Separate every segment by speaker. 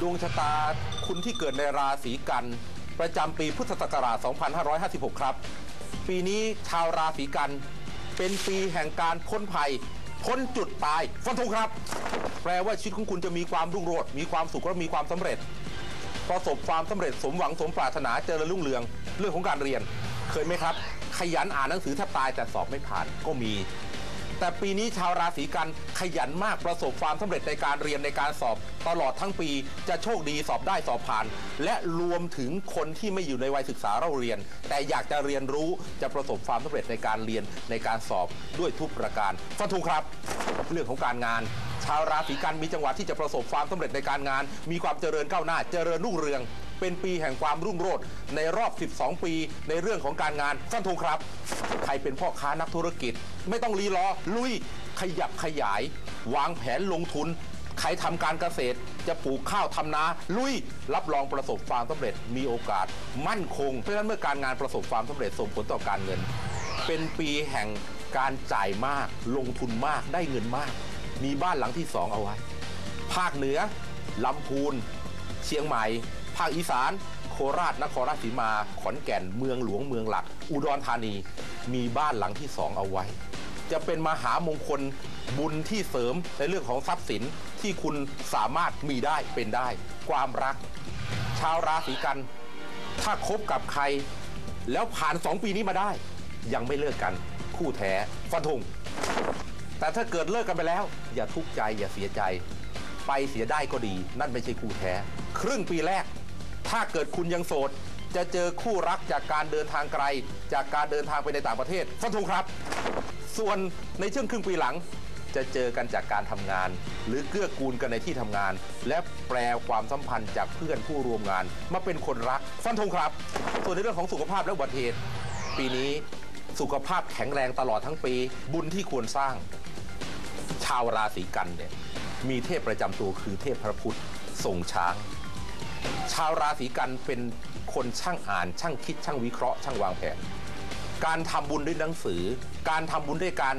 Speaker 1: ดวงชะตาคุณที่เกิดในราศีกัน ประจำปีพุทธศักราช 2556 ครับ ปีนี้ชาวราศีกัน เป็นปีแห่งการพ้นภัย พ้นจุดตายฟันธงครับ แปลว่าชีวิตของคุณจะมีความรุ่งโรจน์มีความสุขและมีความสำเร็จ ประสบความสำเร็จสมหวังสมปรารถนาเจริญรุ่งเรือง เรื่องของการเรียน เคยไหมครับ ขยันอ่านหนังสือแทบตายแต่สอบไม่ผ่านก็มี แต่ปีนี้ชาวราศีกันขยันมากประสบความสำเร็จในการเรียนในการสอบ ตลอดทั้งปีจะโชคดีสอบได้สอบผ่าน และรวมถึงคนที่ไม่อยู่ในวัยศึกษาเราเรียน แต่อยากจะเรียนรู้จะประสบความสำเร็จในการเรียนในการสอบด้วยทุกประการฟันธงครับ เรื่องของการงาน ชาวราศีกันมีจังหวะที่จะประสบความสำเร็จในการงาน มีความเจริญก้าวหน้า เจริญรุ่งเรือง เป็นปีแห่งความรุ่งโรจน์ในรอบ 12 ปี ในเรื่องของการงานฟันธงครับ ใครเป็นพ่อค้านักธุรกิจ ไม่ต้องรีรอ ลุยขยับขยาย วางแผนลงทุน ใครทำการเกษตร จะปลูกข้าวทำนา ลุย รับรองประสบความสำเร็จมีโอกาส มั่นคง เพราะฉะนั้นเมื่อการงานประสบความสำเร็จส่งผลต่อการเงิน เป็นปีแห่งการจ่ายมาก ลงทุนมากได้เงินมาก มีบ้านหลังที่สองเอาไว้ ภาคเหนือลำพูน เชียงใหม่ ภาคอีสาน โคราชนครราชสีมา ขอนแก่นเมืองหลวงเมืองหลัก อุดรธานีมีบ้านหลังที่สองเอาไว้ จะเป็นมหามงคลบุญที่เสริมในเรื่องของทรัพย์สินที่คุณสามารถมีได้เป็นได้ ความรัก ชาวราศีกัน ถ้าคบกับใคร แล้วผ่านสองปีนี้มาได้ ยังไม่เลิกกัน คู่แท้ฟันธงแต่ถ้าเกิดเลิกกันไปแล้ว อย่าทุกข์ใจอย่าเสียใจ ไปเสียได้ก็ดี นั่นไม่ใช่คู่แท้ ครึ่งปีแรก ถ้าเกิดคุณยังโสด จะเจอคู่รักจากการเดินทางไกล จากการเดินทางไปในต่างประเทศฟันธงครับ ส่วนในช่วงครึ่งปีหลัง จะเจอกันจากการทำงาน หรือเกื้อกูลกันในที่ทำงาน และแปลความสัมพันธ์จากเพื่อนผู้ร่วมงาน มาเป็นคนรักฟันธงครับ ส่วนในเรื่องของสุขภาพและอุบัติเหตุปีนี้สุขภาพแข็งแรงตลอดทั้งปี บุญที่ควรสร้าง ชาวราศีกันเนี่ยมีเทพประจำตัวคือเทพพระพุทธทรงช้าง ชาวราศีกันเป็นคนช่างอ่าน ช่างคิดช่างวิเคราะห์ช่างวางแผน การทำบุญด้วยหนังสือ การทำบุญด้วยการ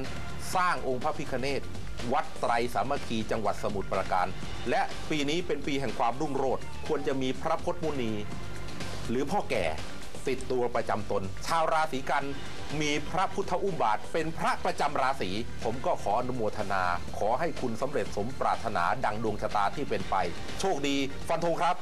Speaker 1: สร้างองค์พระพิฆเนศวัดไตรสามัคคีจังหวัดสมุทรปราการ และปีนี้เป็นปีแห่งความรุ่งโรจน์ควรจะมีพระพจน์มุนี หรือพ่อแก่ติดตัวประจำตน ชาวราศีกันมีพระพุทธอุ้มบาทเป็นพระประจำราศีผมก็ขออนุโมทนา ขอให้คุณสำเร็จสมปรารถนาดังดวงชะตาที่เป็นไป โชคดีฟันธงครับ